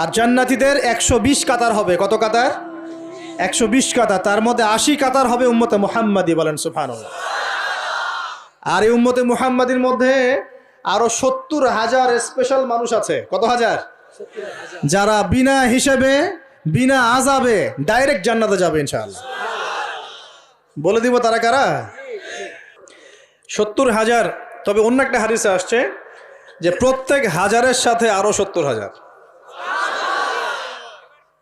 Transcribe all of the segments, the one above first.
আর জান্নাতীদের একশো বিশ কাতার হবে। কত কাতার? একশো বিশ কাতার। তার মধ্যে আশি কাতার হবে উম্মতে মুহাম্মাদি বলেন সুফান আর এই উম্মতে মুহাম্মাদির মধ্যে আরও সত্তর হাজার স্পেশাল মানুষ আছে। কত হাজার? যারা বিনা হিসেবে, বিনা আজাবে ডাইরেক্ট জান্নাতে যাবে, ইনশাআল্লাহ। বলে দিব তারা কারা? সত্তর হাজার। তবে অন্য একটা হারিসে আসছে যে প্রত্যেক হাজারের সাথে আরও সত্তর হাজার।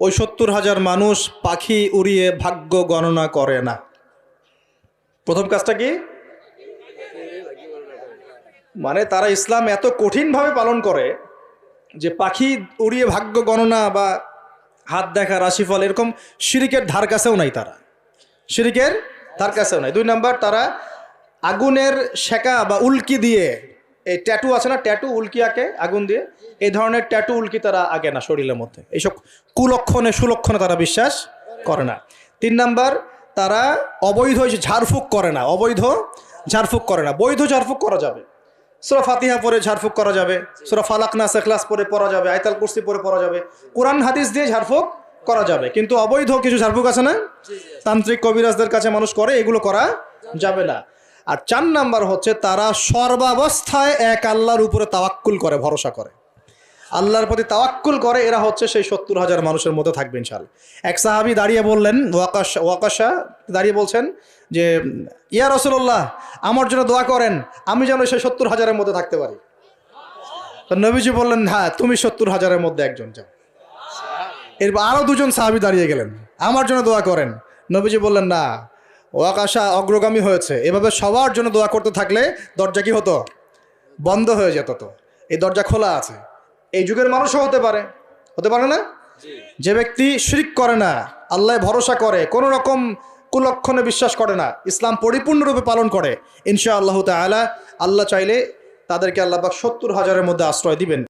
ওই সত্তর হাজার মানুষ পাখি উড়িয়ে ভাগ্য গণনা করে না। প্রথম কাজটা কি? মানে তারা ইসলাম এত কঠিনভাবে পালন করে যে পাখি উড়িয়ে ভাগ্য গণনা বা হাত দেখা, রাশিফল এরকম শিরিকের ধার কাছেও নাই তারা। শিরিকের ধার কাছেও নাই। দুই নাম্বার, তারা আগুনের শেকা বা উল্কি দিয়ে এই ট্যাটু আছে না ট্যাটু উল্কি আঁকে, আগুন দিয়ে। এই ধরনের ট্যাটু উল্কি তারা আগে না শরীরের মধ্যে। এইসব কুলক্ষণে, সুলক্ষণে তারা বিশ্বাস করে না। তিন নাম্বার, তারা অবৈধ ঝাড়ফুঁক করে না, অবৈধ ঝাড়ফুঁক করে না। বৈধ ঝাড়ফুঁক করা যাবে। সুরা ফাতিহা পরে ঝাড়ফুঁক করা যাবে। সুরা ফালাক না সেখলাস পরে পড়া যাবে। আয়তাল কুর্সি পরে পড়া যাবে। কোরআন, হাদিস দিয়ে ঝাড়ফুঁক করা যাবে। কিন্তু অবৈধ কিছু ঝাড়ফুঁক আছে না? তান্ত্রিক কবিরাজদের কাছে মানুষ করে, এগুলো করা যাবে না। আর চার নাম্বার হচ্ছে তারা সর্বাবস্থায় এক আল্লাহর উপরে তাওয়াক্কুল করে, ভরসা করে। আল্লাহর প্রতি তাওয়াক্কুল করে, এরা হচ্ছে সেই সত্তর হাজার মানুষের মধ্যে থাকবে ইনশাল এক সাহাবি দাঁড়িয়ে বললেন, ওয়াকাশা ওয়াকাশা দাঁড়িয়ে বলছেন যে, ইয়া রসুল্লাহ আমার জন্য দোয়া করেন, আমি যেন সেই সত্তর হাজারের মধ্যে থাকতে পারি। তো নবীজি বললেন হ্যাঁ তুমি সত্তর হাজারের মধ্যে একজন, যাও। এরপর আরও দুজন সাহাবি দাঁড়িয়ে গেলেন, আমার জন্য দোয়া করেন। নবীজি বললেন, না ওয়াকাশা অগ্রগামী হয়েছে। এভাবে সবার জন্য দোয়া করতে থাকলে দরজা কি হতো? বন্ধ হয়ে যেত তো। এই দরজা খোলা আছে। এই যুগের মানুষও হতে পারে। হতে পারে না? যে ব্যক্তি শিরিক করে না আল্লাহ ভরসা করে কোনো রকম কুলক্ষণে বিশ্বাস করে না ইসলাম পরিপূর্ণরূপে পালন করে ইনশা আল্লাহ তালা আল্লাহ চাইলে তাদেরকে আল্লাহ সত্তর হাজারের মধ্যে আশ্রয় দিবেন।